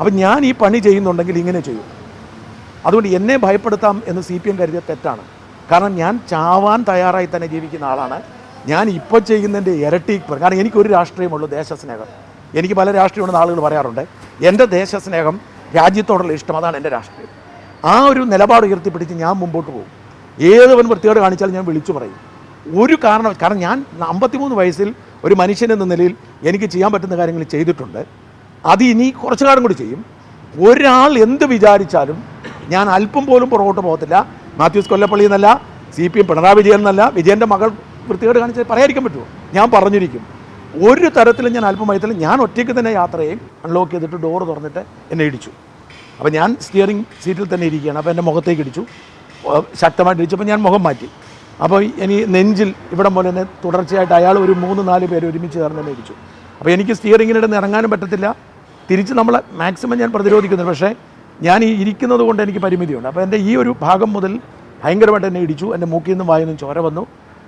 അപ്പം ഞാൻ ഈ പണി ചെയ്യുന്നുണ്ടെങ്കിൽ ഇങ്ങനെ ചെയ്യും. അതുകൊണ്ട് എന്നെ ഭയപ്പെടുത്താം എന്ന് സി പി എം കരുതിയ തെറ്റാണ്. കാരണം ഞാൻ ചാവാൻ തയ്യാറായി തന്നെ ജീവിക്കുന്ന ആളാണ്. ഞാൻ ഇപ്പോൾ ചെയ്യുന്നതിന്റെ ഇരട്ടി കാരണം എനിക്കൊരു രാഷ്ട്രീയമുള്ളൂ ദേശസ്നേഹം എനിക്ക് പല രാഷ്ട്രീയമുണ്ടെന്ന് ആളുകൾ പറയാറുണ്ട്. എന്റെ ദേശസ്നേഹം രാജ്യത്തോടുള്ള ഇഷ്ടം അതാണ് എന്റെ രാഷ്ട്രീയം. ആ ഒരു നിലപാട് ഉയർത്തിപ്പിടിച്ച് ഞാൻ മുമ്പോട്ട് പോകും. ഏതവൻ വൃത്തിയോട് കാണിച്ചാലും ഞാൻ വിളിച്ചു പറയും. ഒരു കാരണം കാരണം ഞാൻ അമ്പത്തിമൂന്ന് വയസ്സിൽ ഒരു മനുഷ്യൻ എന്ന നിലയിൽ എനിക്ക് ചെയ്യാൻ പറ്റുന്ന കാര്യങ്ങൾ ചെയ്തിട്ടുണ്ട്. അത് ഇനി കുറച്ചു കാലം കൂടി ചെയ്യും. ഒരാൾ എന്ത് വിചാരിച്ചാലും ഞാൻ അല്പം പോലും പുറകോട്ട് പോകത്തില്ല. മാത്യൂസ് കൊല്ലപ്പള്ളി എന്നല്ല C P M Pinarayi Vijayan എന്നല്ല വിജയന്റെ മകൾ വൃത്തികേട് കാണിച്ചാൽ പറയാതിരിക്കാൻ പറ്റുമോ? ഞാൻ പറഞ്ഞിരിക്കും. ഒരു തരത്തിലും ഞാൻ അല്പം വയത്തിലും ഞാൻ ഒറ്റയ്ക്ക് തന്നെ യാത്രയും അൺലോക്ക് ചെയ്തിട്ട് ഡോർ തുറന്നിട്ട് എന്നെ ഇടിച്ചു. അപ്പോൾ ഞാൻ സ്റ്റിയറിംഗ് സീറ്റിൽ തന്നെ ഇരിക്കുകയാണ്. അപ്പോൾ എന്റെ മുഖത്തേക്ക് ഇടിച്ചു. ശക്തമായിട്ട് ഇടിച്ചപ്പോൾ ഞാൻ മുഖം മാറ്റി. അപ്പോൾ ഇനി നെഞ്ചിൽ ഇവിടം പോലെ തന്നെ തുടർച്ചയായിട്ട് അയാൾ ഒരു മൂന്ന് നാല് പേര് ഒരുമിച്ച് ചേർന്ന് തന്നെ ഇടിച്ചു. അപ്പോൾ എനിക്ക് സ്റ്റിയറിങ്ങിനിടുന്ന് ഇറങ്ങാനും പറ്റത്തില്ല. തിരിച്ച് നമ്മൾ മാക്സിമം ഞാൻ പ്രതിരോധിക്കുന്നുണ്ട്. പക്ഷേ ഞാൻ ഈ ഇരിക്കുന്നത് കൊണ്ട് എനിക്ക് പരിമിതിയുണ്ട്. അപ്പോൾ എന്റെ ഈ ഒരു ഭാഗം മുതൽ ഭയങ്കരമായിട്ട് എന്നെ ഇടിച്ചു. എന്റെ മൂക്കിൽ നിന്നും വായിൽ നിന്നും ചോര വന്നു.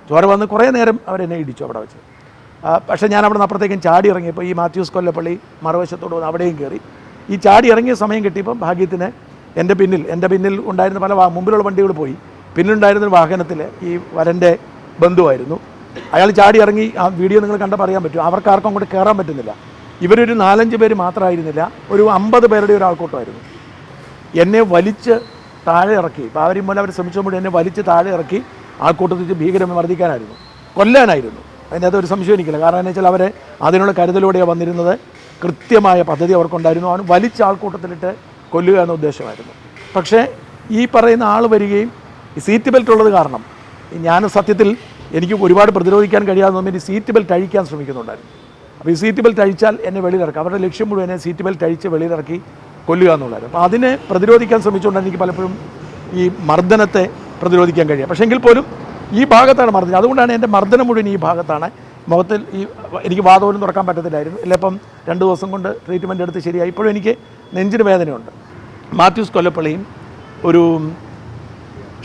ചോര വന്ന് കുറേ നേരം അവരെന്നെ ഇടിച്ചു അവിടെ വെച്ച്. പക്ഷേ ഞാൻ അവിടെ നിന്ന് അപ്പുറത്തേക്കും ചാടി ഇറങ്ങിയപ്പോൾ ഈ മാത്യൂസ് കൊല്ലപ്പള്ളി മറുവശത്തോട് വന്ന് അവിടെയും കയറി. ഈ ചാടി ഇറങ്ങിയ സമയം കിട്ടിയപ്പോൾ ഭാഗ്യത്തിന് എന്റെ പിന്നിൽ എന്റെ പിന്നിൽ ഉണ്ടായിരുന്ന പല മുമ്പിലുള്ള വണ്ടികൾ പോയി. പിന്നിലുണ്ടായിരുന്ന ഒരു വാഹനത്തിൽ ഈ വരന്റെ ബന്ധുവായിരുന്നു. അയാൾ ചാടി ഇറങ്ങി ആ വീഡിയോ നിങ്ങൾ കണ്ടപ്പോൾ അറിയാൻ പറ്റും. അവർക്ക് ആർക്കും അങ്ങോട്ട് കയറാൻ പറ്റുന്നില്ല. ഇവരൊരു നാലഞ്ച് പേര് മാത്രമായിരുന്നില്ല ഒരു അമ്പത് പേരുടെ ഒരു ആൾക്കൂട്ടമായിരുന്നു. എന്നെ വലിച്ച് താഴെ ഇറക്കി അവരും പോലെ അവർ ശ്രമിച്ചുകൊണ്ട് എന്നെ വലിച്ച് താഴെ ഇറക്കി ആൾക്കൂട്ടത്തിൽ ഭീകരമായി മർദ്ദിക്കാനായിരുന്നു. കൊല്ലാനായിരുന്നു. അതിനകത്ത് ഒരു സംശയം എനിക്കില്ല. കാരണം എന്ന് വെച്ചാൽ അവരെ അതിനുള്ള കരുതലോടെയാണ് വന്നിരുന്നത്. കൃത്യമായ പദ്ധതി അവർക്കുണ്ടായിരുന്നു. അവൻ വലിച്ച ആൾക്കൂട്ടത്തിലിട്ട് കൊല്ലുക എന്ന ഉദ്ദേശമായിരുന്നു. പക്ഷേ ഈ പറയുന്ന ആൾ വരികയും സീറ്റ് ബെൽറ്റ് ഉള്ളത് കാരണം ഞാൻ സത്യത്തിൽ എനിക്ക് ഒരുപാട് പ്രതിരോധിക്കാൻ കഴിയാതെ ഈ സീറ്റ് ബെൽറ്റ് അഴിക്കാൻ ശ്രമിക്കുന്നുണ്ടായിരുന്നു. അപ്പോൾ ഈ സീറ്റ് ബെൽറ്റ് അഴിച്ചാൽ എന്നെ വെളിയിലിറക്കുക അവരുടെ ലക്ഷ്യം മുഴുവൻ എന്നെ സീറ്റ് ബെൽറ്റ് അഴിച്ച് വെളിയിലിറക്കി കൊല്ലുക എന്നുള്ളതായിരുന്നു. അപ്പോൾ അതിനെ പ്രതിരോധിക്കാൻ ശ്രമിച്ചുകൊണ്ടാണ് എനിക്ക് പലപ്പോഴും ഈ മർദ്ദനത്തെ പ്രതിരോധിക്കാൻ കഴിയുക. പക്ഷേ എങ്കിൽ പോലും ഈ ഭാഗത്താണ് മർദ്ദനം. അതുകൊണ്ടാണ് എന്റെ മർദ്ദനം മുഴുവൻ ഈ ഭാഗത്താണ്. മുഖത്തിൽ ഈ എനിക്ക് വാതപോലും തുറക്കാൻ പറ്റത്തില്ലായിരുന്നു. ഇല്ല ഇപ്പം രണ്ട് ദിവസം കൊണ്ട് ട്രീറ്റ്മെന്റ് എടുത്ത് ശരിയായി. ഇപ്പോഴും എനിക്ക് നെഞ്ചിന് വേദനയുണ്ട്. മാത്യൂസ് കൊല്ലപ്പള്ളിയും ഒരു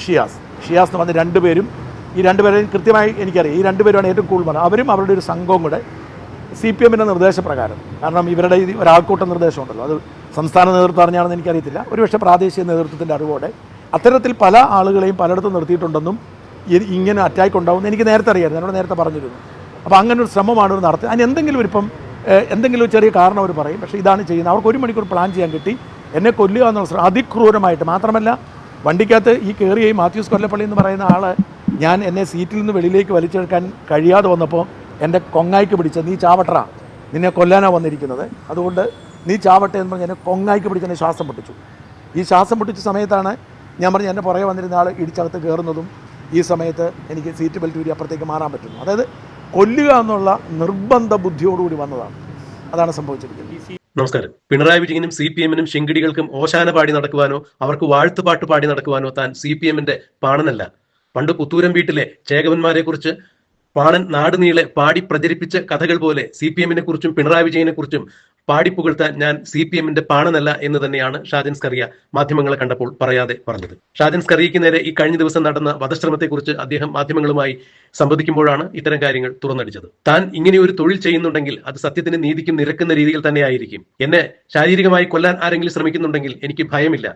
ഷിയാസ് ഷിയാസ് എന്ന് പറഞ്ഞ രണ്ടുപേരും ഈ രണ്ടുപേരെയും കൃത്യമായി എനിക്കറിയാം. ഈ രണ്ടുപേരുമാണ് ഏറ്റവും കൂടുതൽ അവരും അവരുടെ ഒരു സംഘവും കൂടെ സി പി എമ്മിന്റെ നിർദ്ദേശപ്രകാരം. കാരണം ഇവരുടെ ഇത് ഒരാൾക്കൂട്ട നിർദ്ദേശമുണ്ടല്ലോ. അത് സംസ്ഥാന നേതൃത്വം അറിഞ്ഞാണെന്ന് എനിക്കറിയത്തില്ല. ഒരുപക്ഷെ പ്രാദേശിക നേതൃത്വത്തിന്റെ അറിവോടെ അത്തരത്തിൽ പല ആളുകളെയും പലയിടത്തും നിർത്തിയിട്ടുണ്ടെന്നും ഇങ്ങനെ അറ്റാക്ക് ഉണ്ടാവുമെന്ന് എനിക്ക് നേരത്തെ അറിയാമായിരുന്നു. എന്നോട് നേരത്തെ പറഞ്ഞിരുന്നു. അപ്പോൾ അങ്ങനെ ഒരു ശ്രമമാണ് ഒരു നടത്തുക അതിന് എന്തെങ്കിലും ഇപ്പം എന്തെങ്കിലും ഒരു ചെറിയ കാരണം അവർ പറയും. പക്ഷേ ഇതാണ് ചെയ്യുന്നത്. അവർക്ക് ഒരു മണിക്കൂർ പ്ലാൻ ചെയ്യാൻ കിട്ടി. എന്നെ കൊല്ലുക എന്നുള്ള ശ്രമം അതിക്രൂരമായിട്ട് മാത്രമല്ല വണ്ടിക്കകത്ത് ഈ കയറിയ മാത്യൂസ് കൊല്ലപ്പള്ളി എന്ന് പറയുന്ന ആൾ ഞാൻ എന്നെ സീറ്റിൽ നിന്ന് വെളിയിലേക്ക് വലിച്ചെടുക്കാൻ കഴിയാതെ വന്നപ്പോൾ എന്റെ കൊങ്ങായിക്ക് പിടിച്ച നീ ചാവട്ടറ. നിന്നെ കൊല്ലാനാണ് വന്നിരിക്കുന്നത്. അതുകൊണ്ട് നീ ചാവട്ടെ എന്ന് പറഞ്ഞ് എന്നെ കൊങ്ങായിക്ക് ശ്വാസം പൊട്ടിച്ചു. ഈ ശ്വാസം പൊട്ടിച്ച സമയത്താണ് ഞാൻ പറഞ്ഞ എന്റെ പുറകെ വന്നിരുന്ന ആൾ ഇടിച്ചകത്ത് കയറുന്നതും ഈ സമയത്ത് എനിക്ക് സീറ്റ് ബെൽറ്റ് ഊരി അപ്പുറത്തേക്ക് മാറാൻ പറ്റുന്നു. അതായത് കൊല്ലുക എന്നുള്ള നിർബന്ധ ബുദ്ധിയോടുകൂടി വന്നതാണ്. അതാണ് സംഭവിച്ചിരിക്കുന്നത്. നമസ്കാരം. പിണറായി വിജയനും സി പി എമ്മിനും ശിങ്കിടികൾക്കും ഓശാന പാടി നടക്കുവാനോ അവർക്ക് വാഴ്ത്തുപാട്ട് പാടി നടക്കുവാനോ താൻ സി പി എമ്മിന്റെ പാണനല്ല. പണ്ട് പുത്തൂരം വീട്ടിലെ ചേകവന്മാരെ കുറിച്ച് പാണൻ നാടുനീളെ പാടി പ്രചരിപ്പിച്ച കഥകൾ പോലെ സി പി എമ്മിനെ കുറിച്ചും പിണറായി വിജയനെ കുറിച്ചും പാടി പുകഴ്ത്താൻ ഞാൻ സി പി എമ്മിന്റെ പാണനല്ല എന്ന് തന്നെയാണ് ഷാജൻ സ്കറിയ മാധ്യമങ്ങളെ കണ്ടപ്പോൾ പറയാതെ പറഞ്ഞത്. ഷാജൻ സ്കറിയയ്ക്ക് നേരെ ഈ കഴിഞ്ഞ ദിവസം നടന്ന വധശ്രമത്തെക്കുറിച്ച് അദ്ദേഹം മാധ്യമങ്ങളുമായി സംവദിക്കുമ്പോഴാണ് ഇത്തരം കാര്യങ്ങൾ തുറന്നടിച്ചത്. താൻ ഇങ്ങനെ ഒരു തൊഴിൽ ചെയ്യുന്നുണ്ടെങ്കിൽ അത് സത്യത്തിന് നീതിക്കും നിരക്കുന്ന രീതിയിൽ തന്നെയായിരിക്കും എന്നെ ശാരീരികമായി കൊല്ലാൻ ആരെങ്കിലും ശ്രമിക്കുന്നുണ്ടെങ്കിൽ എനിക്ക് ഭയമില്ല.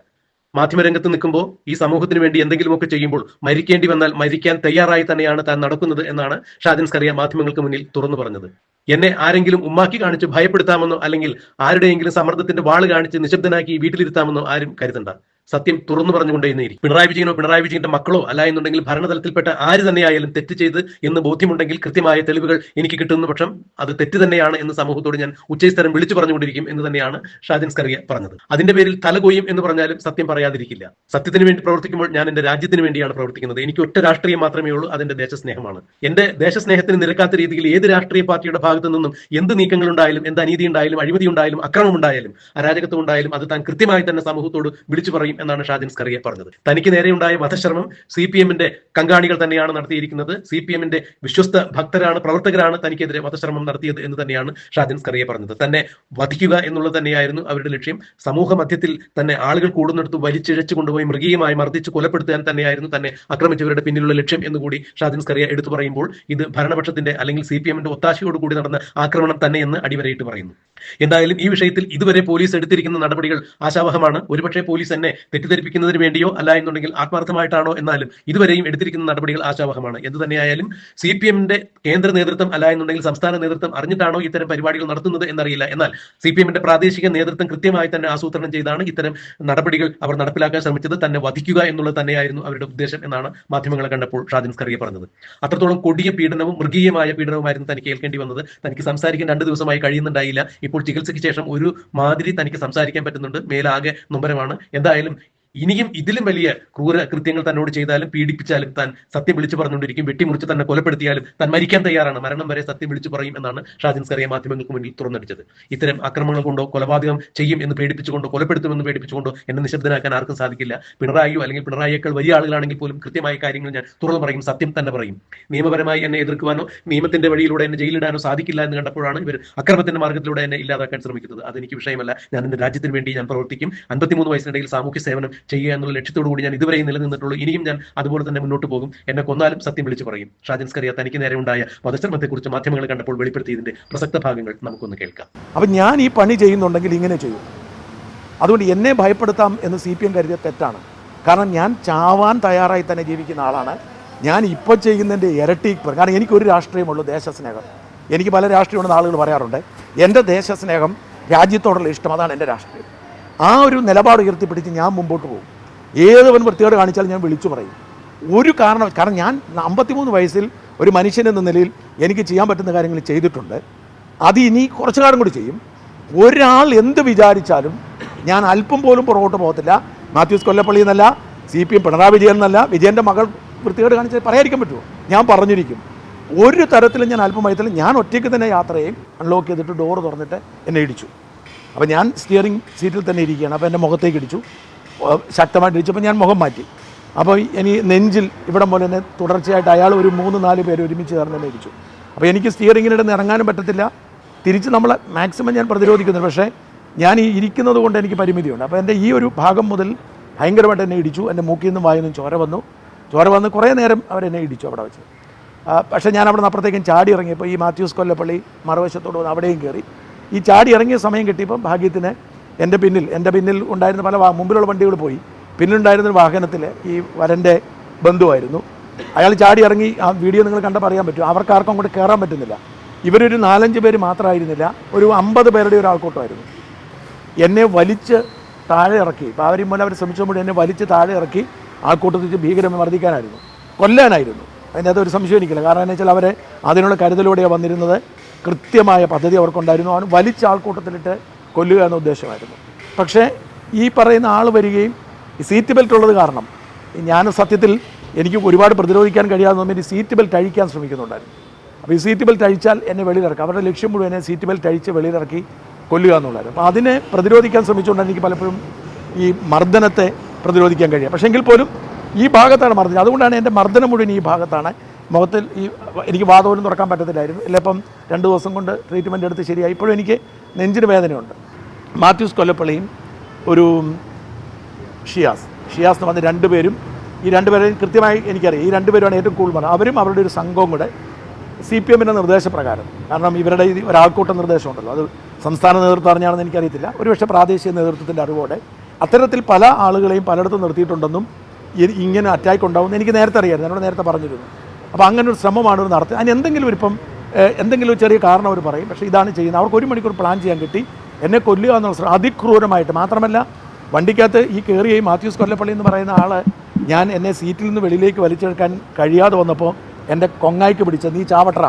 മാധ്യമരംഗത്ത് നിൽക്കുമ്പോൾ ഈ സമൂഹത്തിന് വേണ്ടി എന്തെങ്കിലുമൊക്കെ ചെയ്യുമ്പോൾ മരിക്കേണ്ടി വന്നാൽ മരിക്കാൻ തയ്യാറായി തന്നെയാണ് താൻ നടക്കുന്നത് എന്നാണ് ഷാജൻ സ്കറിയ മാധ്യമങ്ങൾക്ക് മുന്നിൽ തുറന്നു പറഞ്ഞത്. എന്നെ ആരെങ്കിലും ഉമ്മാക്കി കാണിച്ച് ഭയപ്പെടുത്താമെന്നോ അല്ലെങ്കിൽ ആരുടെയെങ്കിലും സമ്മർദ്ദത്തിന്റെ വാൾ കാണിച്ച് നിശബ്ദനാക്കി വീട്ടിലിരുത്താമെന്നോ ആരും കരുതണ്ട. സത്യം തുറന്നു പറഞ്ഞുകൊണ്ടേയിരിക്കും പിണറായി വിജയനോ പിണറായി വിജയന്റെ മക്കളോ അല്ല എന്നുണ്ടെങ്കിൽ ഭരണതലത്തിൽപ്പെട്ട ആര് തന്നെയായാലും തെറ്റ് ചെയ്ത് എന്ന് ബോധ്യമുണ്ടെങ്കിൽ കൃത്യമായ തെളിവുകൾ എനിക്ക് കിട്ടുന്ന പക്ഷം അത് തെറ്റ് തന്നെയാണ് എന്ന് സമൂഹത്തോട് ഞാൻ ഉച്ചസ്ഥരം വിളിച്ചു പറഞ്ഞുകൊണ്ടിരിക്കും എന്ന് തന്നെയാണ് ഷാജൻ സ്കറിയ പറഞ്ഞത്. അതിന്റെ പേരിൽ തലകൊയ്യും എന്ന് പറഞ്ഞാലും സത്യം പറയാതിരിക്കില്ല. സത്യത്തിന് വേണ്ടി പ്രവർത്തിക്കുമ്പോൾ ഞാൻ എന്റെ രാജ്യത്തിന് വേണ്ടിയാണ് പ്രവർത്തിക്കുന്നത്. എനിക്ക് ഒറ്റ രാഷ്ട്രീയം മാത്രമേ ഉള്ളൂ അതിന്റെ ദേശസ്നേഹമാണ്. എന്റെ ദേശസ്നേഹത്തിന് നിരക്കാത്ത രീതിയിൽ ഏത് രാഷ്ട്രീയ പാർട്ടിയുടെ ഭാഗത്തു നിന്നും എന്ത് നീക്കങ്ങൾ ഉണ്ടായാലും എന്ത് അനീതി ഉണ്ടായാലും അഴിമതി ഉണ്ടായാലും അക്രമം ഉണ്ടായാലും അരാജകത്വം ഉണ്ടായാലും അത് താൻ കൃത്യമായി തന്നെ സമൂഹത്തോട് വിളിച്ചു പറയും പറയും എന്നാണ് ഷാജിൻ സ്കറിയ പറഞ്ഞത്. തനിക്ക് നേരെയുണ്ടായ വധശ്രമം സി പി എമ്മിന്റെ കങ്കാണികൾ തന്നെയാണ് നടത്തിയിരിക്കുന്നത്. സി പി എമ്മിന്റെ വിശ്വസ്ത ഭക്തരാണ് പ്രവർത്തകരാണ് തനിക്കെതിരെ വധശ്രമം നടത്തിയത് എന്ന് തന്നെയാണ് ഷാജിൻ സ്കറിയ പറഞ്ഞത്. തന്നെ വധിക്കുക എന്നുള്ളത് തന്നെയായിരുന്നു അവരുടെ ലക്ഷ്യം. സമൂഹ മധ്യത്തിൽ തന്നെ ആളുകൾ കൂടുന്നിടത്ത് വലിച്ചിഴച്ചു കൊണ്ടുപോയി മൃഗീയമായി മർദ്ദിച്ച് കൊലപ്പെടുത്താൻ തന്നെയായിരുന്നു തന്നെ ആക്രമിച്ചവരുടെ പിന്നിലുള്ള ലക്ഷ്യം എന്നുകൂടി ഷാജിൻ സ്കറിയ എടുത്തു പറയുമ്പോൾ ഇത് ഭരണപക്ഷത്തിന്റെ അല്ലെങ്കിൽ സി പി എമ്മിന്റെ ഒത്താശയോടുകൂടി നടന്ന ആക്രമണം തന്നെയെന്ന് അടിവരയിട്ട് പറയുന്നു. എന്തായാലും ഈ വിഷയത്തിൽ ഇതുവരെ പോലീസ് എടുത്തിരിക്കുന്ന നടപടികൾ ആശാവഹമാണ്. ഒരുപക്ഷെ പോലീസ് എന്നെ തെറ്റിദ്ധരിപ്പിക്കുന്നതിന് വേണ്ടിയോ അല്ല എന്നുണ്ടെങ്കിൽ ആത്മാർത്ഥമായിട്ടാണോ എന്നാലും ഇതുവരെയും എടുത്തിരിക്കുന്ന നടപടികൾ ആശാവഹമാണ്. എന്ത് തന്നെയായാലും സി പി എമ്മിന്റെ കേന്ദ്ര നേതൃത്വം അല്ല എന്നുണ്ടെങ്കിൽ സംസ്ഥാന നേതൃത്വം അറിഞ്ഞിട്ടാണോ ഇത്തരം പരിപാടികൾ നടത്തുന്നത് എന്നറിയില്ല. എന്നാൽ സി പി എമ്മിന്റെ പ്രാദേശിക നേതൃത്വം കൃത്യമായി തന്നെ ആസൂത്രണം ചെയ്താണ് ഇത്തരം നടപടികൾ അവർ നടപ്പിലാക്കാൻ ശ്രമിച്ചത്. തന്നെ വധിക്കുക എന്നുള്ളത് തന്നെയായിരുന്നു അവരുടെ ഉദ്ദേശം എന്നാണ് മാധ്യമങ്ങളെ കണ്ടപ്പോൾ ഷാദിൻ സ്കറിയ പറഞ്ഞത്. അത്രത്തോളം കൊടിയ പീഡനവും മൃഗീയമായ പീഡനവുമായിരുന്നു തനിക്ക് കേൾക്കേണ്ടി വന്നത്. തനിക്ക് സംസാരിക്കാൻ രണ്ട് ദിവസമായി കഴിയുന്നുണ്ടായില്ല. ഇപ്പോൾ ചികിത്സയ്ക്ക് ശേഷം ഒരു മാതിരി തനിക്ക് സംസാരിക്കാൻ പറ്റുന്നുണ്ട്. മേലാകെ നൊമ്പരമാണ്. എന്തായാലും ഇനിയും ഇതിലും വലിയ ക്രൂര കൃത്യങ്ങൾ തന്നോട് ചെയ്താലും പീഡിപ്പിച്ചാലും താൻ സത്യം വിളിച്ചു പറഞ്ഞുകൊണ്ടിരിക്കും വെട്ടിമുറിച്ച് തന്നെ കൊലപ്പെടുത്തിയാലും താൻ മരിക്കാൻ തയ്യാറാണ്. മരണം വരെ സത്യം വിളിച്ചു പറയും എന്നാണ് ഷാജിൻ സ്കറിയ മാധ്യമങ്ങൾക്ക് മുന്നിൽ തുറന്നടിച്ചത്. ഇത്തരം ആക്രമണങ്ങൾ കൊണ്ടോ കൊലപാതകം ചെയ്യും എന്ന് പേടിപ്പിച്ചുകൊണ്ടോ കൊലപ്പെടുത്തുമെന്ന് പേടിപ്പിച്ചുകൊണ്ടോ എന്നെ നിശബ്ദനാക്കാൻ ആർക്കും സാധിക്കില്ല. പിണറായിയോ അല്ലെങ്കിൽ പിണറായിയേക്കാൾ വലിയ ആളുകളാണെങ്കിൽ പോലും കൃത്യമായ കാര്യങ്ങൾ ഞാൻ തുറന്നു പറയും സത്യം തന്നെ പറയും. നിയമപരമായി എന്നെ എതിർക്കുവാനോ നിയമത്തിന്റെ വഴിയിലൂടെ എന്നെ ജയിലിടാനോ സാധിക്കില്ല എന്ന് കണ്ടപ്പോഴാണ് ഇവർ അക്രമത്തിന്റെ മാർഗത്തിലൂടെ എന്നെ ഇല്ലാതാക്കാൻ ശ്രമിക്കുന്നത്. അതെനിക്ക് വിഷയമല്ല. ഞാൻ എന്റെ രാജ്യത്തിന് വേണ്ടി ഞാൻ പ്രവർത്തിക്കും. അൻപത്തിമൂന്ന് വയസ്സിനിടയിൽ സാമൂഹ്യ സേവനം ചെയ്യുക എന്നുള്ള ലക്ഷ്യത്തോടു കൂടി ഞാൻ ഇതുവരെയും നിലനിന്നിട്ടുള്ളൂ. ഇനിയും ഞാൻ അതുപോലെ തന്നെ മുന്നോട്ട് പോകും. എന്നെ കൊന്നാലും സത്യം വിളിച്ചു പറയും. ഷാജൻസ് സ്കറിയ തനിക്ക് നേരെ ഉണ്ടായ വധശ്രമത്തെക്കുറിച്ച് മാധ്യമങ്ങൾ കണ്ടപ്പോൾ വെളിപ്പെടുത്തിയതിന്റെ പ്രസക്ത ഭാഗങ്ങൾ നമുക്കൊന്ന് കേൾക്കാം. അപ്പം ഞാൻ ഈ പണി ചെയ്യുന്നുണ്ടെങ്കിൽ ഇങ്ങനെ ചെയ്യും. അതുകൊണ്ട് എന്നെ ഭയപ്പെടുത്താം എന്ന് സി പി എം കരുതിയ തെറ്റാണ്. കാരണം ഞാൻ ചാവാൻ തയ്യാറായി തന്നെ ജീവിക്കുന്ന ആളാണ്. ഞാൻ ഇപ്പോൾ ചെയ്യുന്നതിന്റെ ഇരട്ടി കാരണം എനിക്കൊരു രാഷ്ട്രീയമുള്ളൂ ദേശസ്നേഹം. എനിക്ക് പല രാഷ്ട്രീയമുണ്ടെന്ന് ആളുകൾ പറയാറുണ്ട്. എന്റെ ദേശസ്നേഹം രാജ്യത്തോടുള്ള ഇഷ്ടം. അതാണ് എന്റെ രാഷ്ട്രീയം. ആ ഒരു നിലപാട് ഉയർത്തിപ്പിടിച്ച് ഞാൻ മുമ്പോട്ട് പോകും. ഏതവൻ വൃത്തിയോട് കാണിച്ചാലും ഞാൻ വിളിച്ചു പറയും. ഒരു കാരണം കാരണം ഞാൻ അമ്പത്തിമൂന്ന് വയസ്സിൽ ഒരു മനുഷ്യൻ എന്ന നിലയിൽ എനിക്ക് ചെയ്യാൻ പറ്റുന്ന കാര്യങ്ങൾ ചെയ്തിട്ടുണ്ട്. അത് ഇനി കുറച്ചു കാലം കൂടി ചെയ്യും. ഒരാൾ എന്ത് വിചാരിച്ചാലും ഞാൻ അല്പം പോലും പുറകോട്ട് പോകത്തില്ല. മാത്യൂസ് കൊല്ലപ്പള്ളി എന്നല്ല C P M Pinarayi Vijayan എന്നല്ല വിജയന്റെ മകൾ വൃത്തികേട് കാണിച്ച് പറയാതിരിക്കാൻ പറ്റുമോ? ഞാൻ പറഞ്ഞിരിക്കും. ഒരു തരത്തിലും ഞാൻ അല്പം വയത്തിലും ഞാൻ ഒറ്റയ്ക്ക് തന്നെ യാത്ര അൺലോക്ക് ചെയ്തിട്ട് ഡോറ് തുറന്നിട്ട് എന്നെ ഇടിച്ചു. അപ്പോൾ ഞാൻ സ്റ്റിയറിംഗ് സീറ്റിൽ തന്നെ ഇരിക്കുകയാണ്. അപ്പോൾ എന്റെ മുഖത്തേക്ക് ഇടിച്ചു. ശക്തമായിട്ട് ഇടിച്ചപ്പോൾ ഞാൻ മുഖം മാറ്റി. അപ്പോൾ ഇനി നെഞ്ചിൽ ഇവിടം പോലെ തന്നെ തുടർച്ചയായിട്ട് അയാൾ ഒരു മൂന്ന് നാല് പേര് ഒരുമിച്ച് ചേർന്ന് തന്നെ ഇടിച്ചു. അപ്പോൾ എനിക്ക് സ്റ്റിയറിങ്ങിനിടന്ന് ഇറങ്ങാനും പറ്റത്തില്ല. തിരിച്ച് നമ്മൾ മാക്സിമം ഞാൻ പ്രതിരോധിക്കുന്നുണ്ട്. പക്ഷേ ഞാൻ ഈ ഇരിക്കുന്നത് കൊണ്ട് എനിക്ക് പരിമിതിയുണ്ട്. അപ്പോൾ എന്റെ ഈ ഒരു ഭാഗം മുതൽ ഭയങ്കരമായിട്ട് എന്നെ ഇടിച്ചു. എന്റെ മൂക്കിൽ നിന്നും വായിൽ നിന്നും ചോര വന്നു. ചോര വന്ന് കുറേ നേരം അവരെന്നെ ഇടിച്ചു അവിടെ വെച്ച്. പക്ഷേ ഞാൻ അവിടെ നിന്ന് അപ്പുറത്തേക്കും ചാടി ഇറങ്ങിയപ്പോൾ ഈ മാത്യൂസ് കൊല്ലപ്പള്ളി മറുവശത്തോട് വന്ന് അവിടെയും കയറി. ഈ ചാടി ഇറങ്ങിയ സമയം കിട്ടിയപ്പം ഭാഗ്യത്തിന് എന്റെ പിന്നിൽ എന്റെ പിന്നിൽ ഉണ്ടായിരുന്ന പല മുമ്പിലുള്ള വണ്ടികൾ പോയി. പിന്നിലുണ്ടായിരുന്ന വാഹനത്തിൽ ഈ വരന്റെ ബന്ധുവായിരുന്നു. അയാൾ ചാടി ഇറങ്ങി ആ വീഡിയോ നിങ്ങൾ കണ്ടപ്പോൾ അറിയാൻ പറ്റും. അവർക്ക് ആർക്കും അങ്ങോട്ട് കയറാൻ പറ്റുന്നില്ല. ഇവരൊരു നാലഞ്ച് പേര് മാത്രമായിരുന്നില്ല ഒരു അമ്പത് പേരുടെ ഒരു ആൾക്കൂട്ടമായിരുന്നു. എന്നെ വലിച്ച് താഴെ ഇറക്കി. അവരും മൂലം അവർ ശ്രമിച്ചുകൊണ്ട് എന്നെ വലിച്ച് താഴെ ഇറക്കി ആൾക്കൂട്ടത്തിൽ ഭീകരമായി മർദ്ദിക്കാനായിരുന്നു. കൊല്ലാനായിരുന്നു. അതിനകത്ത് ഒരു സംശയം എനിക്കില്ല. കാരണം എന്ന് വെച്ചാൽ അവരെ അതിനുള്ള കരുതലോടെയാണ് വന്നിരുന്നത്. കൃത്യമായ പദ്ധതി അവർക്കുണ്ടായിരുന്നു. അവൻ വലിച്ച ആൾക്കൂട്ടത്തിലിട്ട് കൊല്ലുക എന്ന ഉദ്ദേശമായിരുന്നു. പക്ഷേ ഈ പറയുന്ന ആൾ വരികയും ഈ സീറ്റ് ബെൽറ്റ് ഉള്ളത് കാരണം ഞാൻ സത്യത്തിൽ എനിക്ക് ഒരുപാട് പ്രതിരോധിക്കാൻ കഴിയാതെ വന്നിട്ട് സീറ്റ് ബെൽറ്റ് അഴിക്കാൻ ശ്രമിക്കുന്നുണ്ടായിരുന്നു. അപ്പോൾ ഈ സീറ്റ് ബെൽറ്റ് അഴിച്ചാൽ എന്നെ വെളിയിലിറക്കാം. അവരുടെ ലക്ഷ്യം മുഴുവൻ എന്നെ സീറ്റ് ബെൽറ്റ് അഴിച്ച് വെളിയിലിറക്കി കൊല്ലുക എന്നുള്ളതായിരുന്നു. അപ്പോൾ അതിനെ പ്രതിരോധിക്കാൻ ശ്രമിച്ചുകൊണ്ട് എനിക്ക് പലപ്പോഴും ഈ മർദ്ദനത്തെ പ്രതിരോധിക്കാൻ കഴിയുക. പക്ഷേ എങ്കിൽ പോലും ഈ ഭാഗത്താണ് മർദ്ദനം. അതുകൊണ്ടാണ് എന്റെ മർദ്ദനം മുഴുവൻ ഈ ഭാഗത്താണ്. മുഖത്തിൽ ഈ എനിക്ക് വാതപോലും തുറക്കാൻ പറ്റത്തില്ലായിരുന്നു. ഇല്ലപ്പം രണ്ട് ദിവസം കൊണ്ട് ട്രീറ്റ്മെന്റ് എടുത്ത് ശരിയായി. ഇപ്പോഴും എനിക്ക് നെഞ്ചിന് വേദനയുണ്ട്. മാത്യൂസ് കൊല്ലപ്പള്ളിയും ഒരു ഷിയാസ് ഷിയാസ് എന്ന് പറഞ്ഞ രണ്ടുപേരും ഈ രണ്ടുപേരെയും കൃത്യമായി എനിക്കറിയാം. ഈ രണ്ടുപേരുമാണ് ഏറ്റവും കൂടുതൽ പറഞ്ഞത്. അവരും അവരുടെ ഒരു സംഘവും കൂടെ സി പി എമ്മിന്റെ നിർദ്ദേശപ്രകാരം. കാരണം ഇവരുടെ ഈ ഒരാൾക്കൂട്ട നിർദ്ദേശമുണ്ടല്ലോ. അത് സംസ്ഥാന നേതൃത്വം അറിഞ്ഞാണെന്ന് എനിക്കറിയത്തില്ല. ഒരുപക്ഷെ പ്രാദേശിക നേതൃത്വത്തിന്റെ അറിവോടെ അത്തരത്തിൽ പല ആളുകളെയും പലയിടത്തും നിർത്തിയിട്ടുണ്ടെന്നും ഇങ്ങനെ അറ്റാക്ക് ഉണ്ടാവുമെന്ന് എനിക്ക് നേരത്തെ അറിയാമായിരുന്നു എന്നോട് നേരത്തെ പറഞ്ഞിരുന്നു. അപ്പോൾ അങ്ങനെ ഒരു ശ്രമമാണ് അവർ നടത്തുന്നത് അതിന് എന്തെങ്കിലും ഇപ്പം എന്തെങ്കിലും ചെറിയ കാരണം അവർ പറയും. പക്ഷേ ഇതാണ് ചെയ്യുന്നത്. അവർക്ക് ഒരു മണിക്കൂർ പ്ലാൻ ചെയ്യാൻ കിട്ടി. എന്നെ കൊല്ലുക എന്നുള്ള ശ്രമം അതിക്രൂരമായിട്ട് മാത്രമല്ല വണ്ടിക്കകത്ത് ഈ കയറിയ ഈ മാത്യൂസ് കൊല്ലപ്പള്ളി എന്ന് പറയുന്ന ആൾ ഞാൻ എന്നെ സീറ്റിൽ നിന്ന് വെളിയിലേക്ക് വലിച്ചെടുക്കാൻ കഴിയാതെ വന്നപ്പോൾ എന്റെ കൊങ്ങായിക്ക് പിടിച്ച നീ ചാവട്ടറ.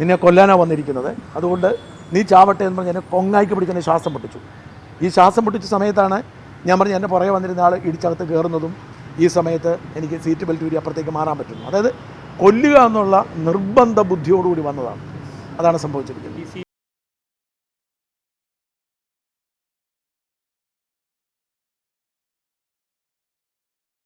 നിന്നെ കൊല്ലാനാണ് വന്നിരിക്കുന്നത്. അതുകൊണ്ട് നീ ചാവട്ടെ എന്ന് പറഞ്ഞ് എന്നെ കൊങ്ങായിക്ക് പിടിച്ച് എന്നെ ശ്വാസം പൊട്ടിച്ചു ഈ ശ്വാസം പൊട്ടിച്ച സമയത്താണ് ഞാൻ പറഞ്ഞ എന്റെ പുറകെ വന്നിരുന്ന ആൾ ഇടിച്ചകത്ത് കയറുന്നതും ഈ സമയത്ത് എനിക്ക് സീറ്റ് ബെൽറ്റ് ഊരി അപ്പുറത്തേക്ക് മാറാൻ പറ്റുന്നു അതായത് കൊല്ലുക എന്നുള്ള നിർബന്ധ ബുദ്ധിയോടുകൂടി വന്നതാണ്. അതാണ് സംഭവിച്ചിരിക്കുന്നത്.